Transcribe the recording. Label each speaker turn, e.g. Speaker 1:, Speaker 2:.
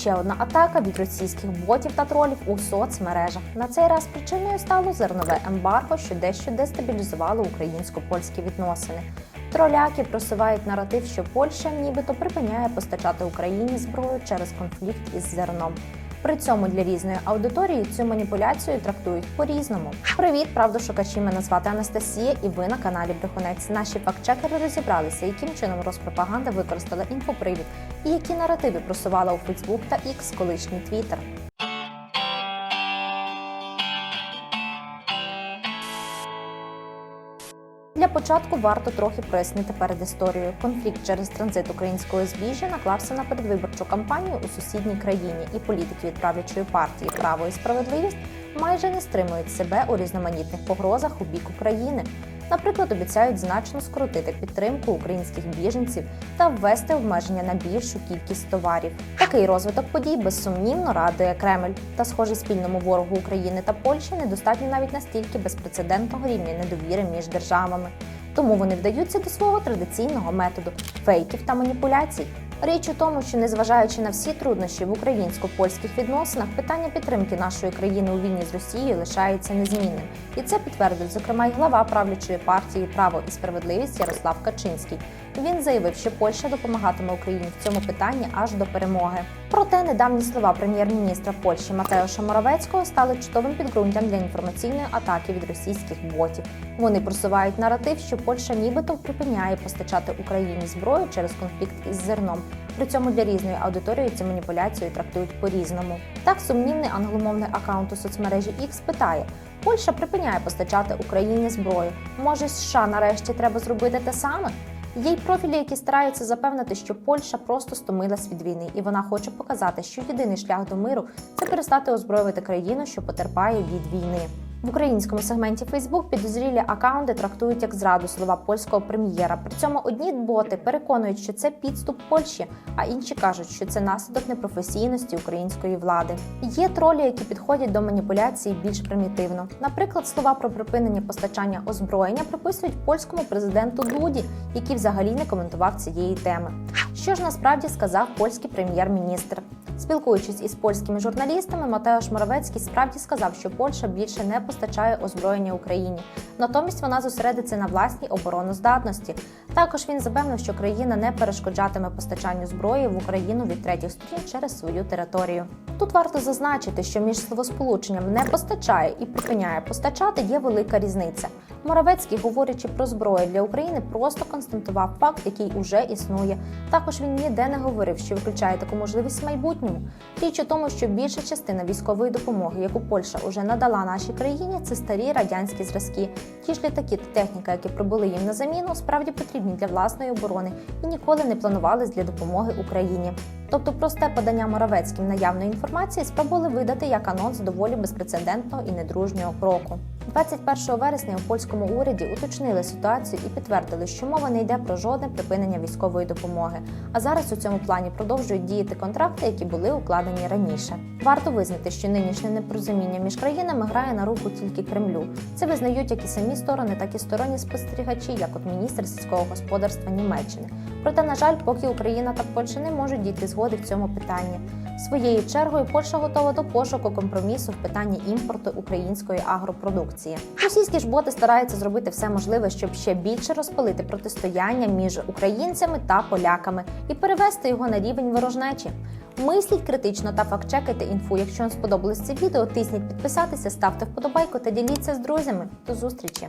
Speaker 1: ще одна атака від російських ботів та тролів у соцмережах. На цей раз причиною стало зернове ембарго, що дещо дестабілізувало українсько-польські відносини. Троляки просувають наратив, що Польща нібито припиняє постачати Україні зброю через конфлікт із зерном. При цьому для різної аудиторії цю маніпуляцію трактують по-різному. Привіт, правдошукачі! Мене звати Анастасія, і ви на каналі Брехунець. Наші фактчекери розібралися, яким чином розпропаганда використала інфопривід і які наративи просувала у Фейсбук та X, колишній Твіттер. Для початку варто трохи прояснити перед історією. Конфлікт через транзит українського збіжжя наклався на передвиборчу кампанію у сусідній країні, і політики від правлячої партії Право і справедливість майже не стримують себе у різноманітних погрозах у бік України. Наприклад, обіцяють значно скоротити підтримку українських біженців та ввести обмеження на більшу кількість товарів. Такий розвиток подій безсумнівно радує Кремль. Та, схоже, спільному ворогу України та Польщі недостатньо навіть настільки безпрецедентного рівня недовіри між державами. Тому вони вдаються до свого традиційного методу фейків та маніпуляцій. Річ у тому, що незважаючи на всі труднощі в українсько-польських відносинах, питання підтримки нашої країни у війні з Росією лишається незмінним, і це підтвердив зокрема й глава правлячої партії Право і справедливість Ярослав Качинський. Він заявив, що Польща допомагатиме Україні в цьому питанні аж до перемоги. Проте недавні слова прем'єр-міністра Польщі Матеуша Моровецького стали чудовим підґрунтям для інформаційної атаки від російських ботів. Вони просувають наратив, що Польща нібито припиняє постачати Україні зброю через конфлікт із зерном. При цьому для різної аудиторії цю маніпуляцію трактують по-різному. Так, сумнівний англомовний аккаунт у соцмережі X питає: Польща припиняє постачати Україні зброю. Може, США нарешті треба зробити те саме? Є й профілі, які стараються запевнити, що Польща просто стомилась від війни, і вона хоче показати, що єдиний шлях до миру це перестати озброювати країну, що потерпає від війни. В українському сегменті Facebook підозрілі акаунти трактують як зраду слова польського прем'єра. При цьому одні боти переконують, що це підступ Польщі, а інші кажуть, що це наслідок непрофесійності української влади. Є тролі, які підходять до маніпуляції більш примітивно. Наприклад, слова про припинення постачання озброєння приписують польському президенту Дуді, який взагалі не коментував цієї теми. Що ж насправді сказав польський прем'єр-міністр? Спілкуючись із польськими журналістами, Матеош Моровецький справді сказав, що Польща більше не постачає озброєння Україні. Натомість вона зосередиться на власній обороноздатності. Також він запевнив, що країна не перешкоджатиме постачанню зброї в Україну від третіх сторін через свою територію. Тут варто зазначити, що між словосполученням не постачає і припиняє постачати є велика різниця. Моровецький, говорячи про зброю для України, просто констатував факт, який уже існує. Також він ніде не говорив, що виключає таку можливість в майбутньому. Річ у тому, що більша частина військової допомоги, яку Польща уже надала нашій країні, це старі радянські зразки. Ті ж літаки та техніка, які прибули їм на заміну, справді потрібні для власної оборони і ніколи не планувались для допомоги Україні. Тобто просте подання Моровецьким наявної інформації спробували видати як анонс доволі безпрецедентного і недружнього кроку. 21 вересня у польському уряді уточнили ситуацію і підтвердили, що мова не йде про жодне припинення військової допомоги. А зараз у цьому плані продовжують діяти контракти, які були укладені раніше. Варто визнати, що нинішнє непорозуміння між країнами грає на руку тільки Кремлю. Це визнають як і самі сторони, так і сторонні спостерігачі, як от міністр сільського господарства Німеччини. Проте, на жаль, поки Україна та Польща не можуть дійти згоди в цьому питанні. Своєю чергою Польща готова до пошуку компромісу в питанні імпорту української агропродукції. Російські ж боти стараються зробити все можливе, щоб ще більше розпалити протистояння між українцями та поляками і перевести його на рівень ворожнечі. Мисліть критично та фактчекайте інфу. Якщо вам сподобалось це відео, тисніть підписатися, ставте вподобайку та діліться з друзями. До зустрічі!